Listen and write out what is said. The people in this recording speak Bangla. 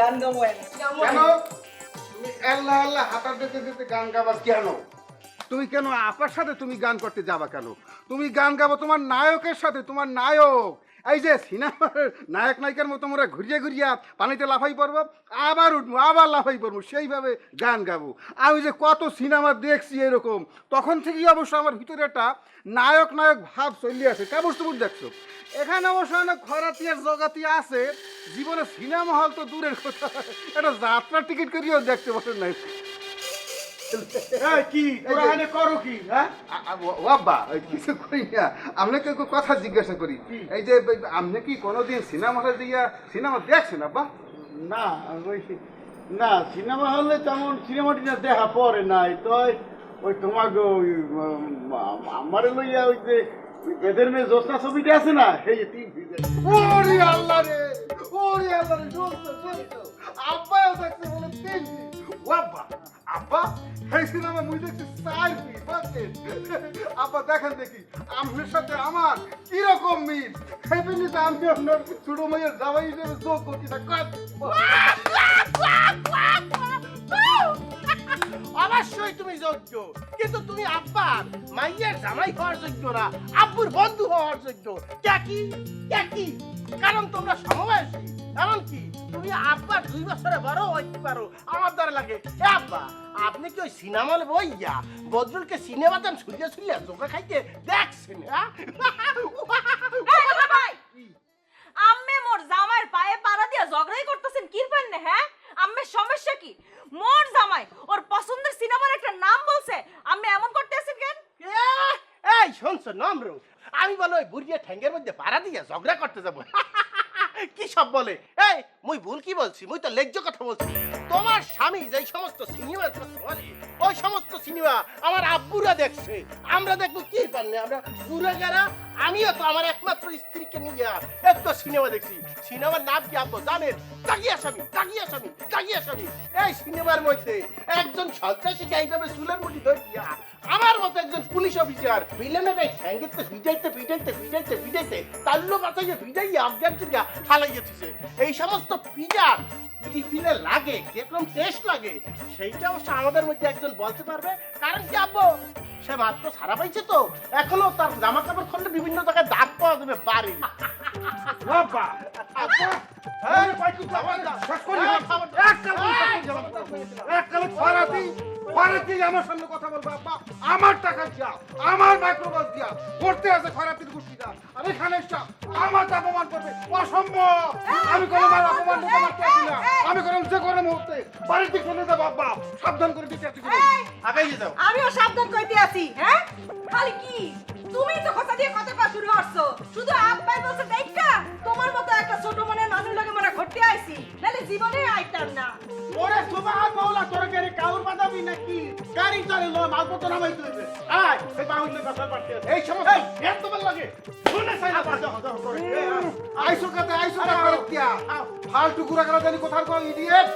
কেন? আল্লাহ দিতে গান কেন? তুমি কেন আপার সাথে তুমি গান করতে যাবা কেন? তুমি গান গাবো তোমার নায়কের সাথে, তোমার নায়ক। এই যে সিনেমার নায়ক নায়িকার মতো আমরা ঘুরিয়ে ঘুরিয়া পানিতে লাফাই পড়ব, আবার উঠবো, আবার লাফাই পড়ব, সেইভাবে গান গাবো। আমি যে কত সিনেমা দেখছি এরকম, তখন থেকেই অবশ্য আমার ভিতরে একটা নায়ক নায়ক ভাব চলে আসে। কেমন তুমি দেখছ? এখানে অবশ্য অনেক খরাতিয়ার জগাতি আছে, জীবনে সিনেমা হল তো দূরের কথা। একটা যাত্রা টিকিট করিও দেখতে পারেন নাই। কি? করো কি হ্যাঁ? ওই কিছু করি না আপনাকে কথা জিজ্ঞাসা করি। এই যে আপনি কি কোনোদিন সিনেমা হলে দিয়া সিনেমা দেখছেন আব্বা? না না সিনেমা হলে তেমন সিনেমা টিনা দেখা পড়ে নাই। তো ওই তোমাকে ওই আমার লইয়া ওই যে বেদের মেয়ে জোসনা ছবিটা আছে না সেই যে তিন ওরে আল্লাহ রে ওরে আল্লাহ রে শুনছো আব্বাও দেখছে বলে তিনটি আব্বা আব্বা এই সিনেমা মুই দেখছি দেখেন দেখি আপনার সাথে আমার কীরকম মিল? সেই জিনিস আমি আপনার ছোট মেয়ের হিসেবে যোগ করছি না। অবশ্যই তুমি যোগ্য, কিন্তু তুমি আব্বার মাইয়ের জামাই হওয়ার যোগ্য না, আব্বুর বন্ধু হওয়ার যোগ্য। কি কি? কারণ তোমরা সমবয়সী। এমনকি তুমি আব্বার দুই বছরে বড় হইতে পারো আমার দ্বারা লাগে। এ আব্বা আপনি কি ওই সিনেমা বইয়া বদরুলকে সিনেমা দেন জোকা খাইতে দেখছেন হ্যাঁ? আম্মে মোর জামাইয়ের পায়ে পাড়া দিয়া ঝগড়াই করতেছেন কি পান্নে হ্যাঁ? আম্মের সমস্যা কি? মোর জামাই ওর পছন্দের সিনেমার একটা নাম বলছে আম্মে এমন করতেছেন কেন? এই শুনছো নম্র আমি বলো ওই বুড়িয়া ঠ্যাঙ্গের মধ্যে পাড়া দিয়ে ঝগড়া করতে যাব কি সব বলে? এই, মুই ভুল কি বলছি? মুই তো লেজ্জ কথা বলছি। তোমার স্বামী যে সমস্ত সিনেমার কথা বলে ওই আমার আব্বুরা দেখছে। আমরা দেখব কি পারলে আমরা গুড়াগারা আমিও তো আমার একমাত্র স্ত্রীকে নিয়ে এত সিনেমা দেখছি। সিনেমার নাম কি আব্বু? জানেন? তাগিয়া স্বামী তাগিয়া স্বামী তাগিয়া স্বামী। এই সিনেমার মধ্যে একজন সন্ত্রাসীকে এইভাবে চুলের মুঠি ধরে আমার মতো একজন পুলিশ অফিসার ভিলেনের এই ঠ্যাঙ্গেতে ভিজাইতে ভিজাইতে ভিজাইতে ভিজাইতে তাল্লো বাতাইয়ে ভিজাইয়ে অজ্ঞান করিয়া ফালাইয়েছে এই সমস্ত পিজার টিফিনে লাগে কীরকম টেস্ট লাগে সেইটা অবশ্য আমাদের মধ্যে একজন বলতে পারবে কারণ কি আব্বু? সে মাত্র সারা পাইছে তো। এখনও তার জামা কাপড় খুললে বিভিন্ন জায়গায় দাগ পাওয়া যাবে বাড়ি আমার সামনে কথা বলব আব্বা। আমার টাকা দিয়া আমার মাইক্রোবাস দিয়া। করতে আছে ফারাতির গুষ্টিটা। আমি খানেশটা আমার তা অপমান করবে অসম্ভব। আমি কোনো বার অপমান করতে পারতেছি না। আমি কোনো যে কোনো মুহূর্তে বাড়িতে চলে যাব আব্বা। সাবধান করে দিতে আছি আগাই যাও। আমিও সাবধান কইতে আছি হ্যাঁ? খালি কি? তুমি তো কথা দিয়ে কথা কওয়া শুরু করছ। শুধু আব্বাই বলছে দেখা তোমার মতো একটা ছোট মনের মানুষ লাগে মনে ঘটতে আইছি। নাহলে জীবনে আইতাম না। ওরে সুবাহ মাওলা তোর গাড়ি কাউর বাদাবি নাকি? গাড়ি চলে লো মালপত্র নামাই তুইবে আয় এই বাউলে কথা পারতে এই সমস্ত এর তোমার লাগে শুনে না হজা করে আইসো কাতে আইসো ফালতু জানি কোথার কোন ইডিয়েট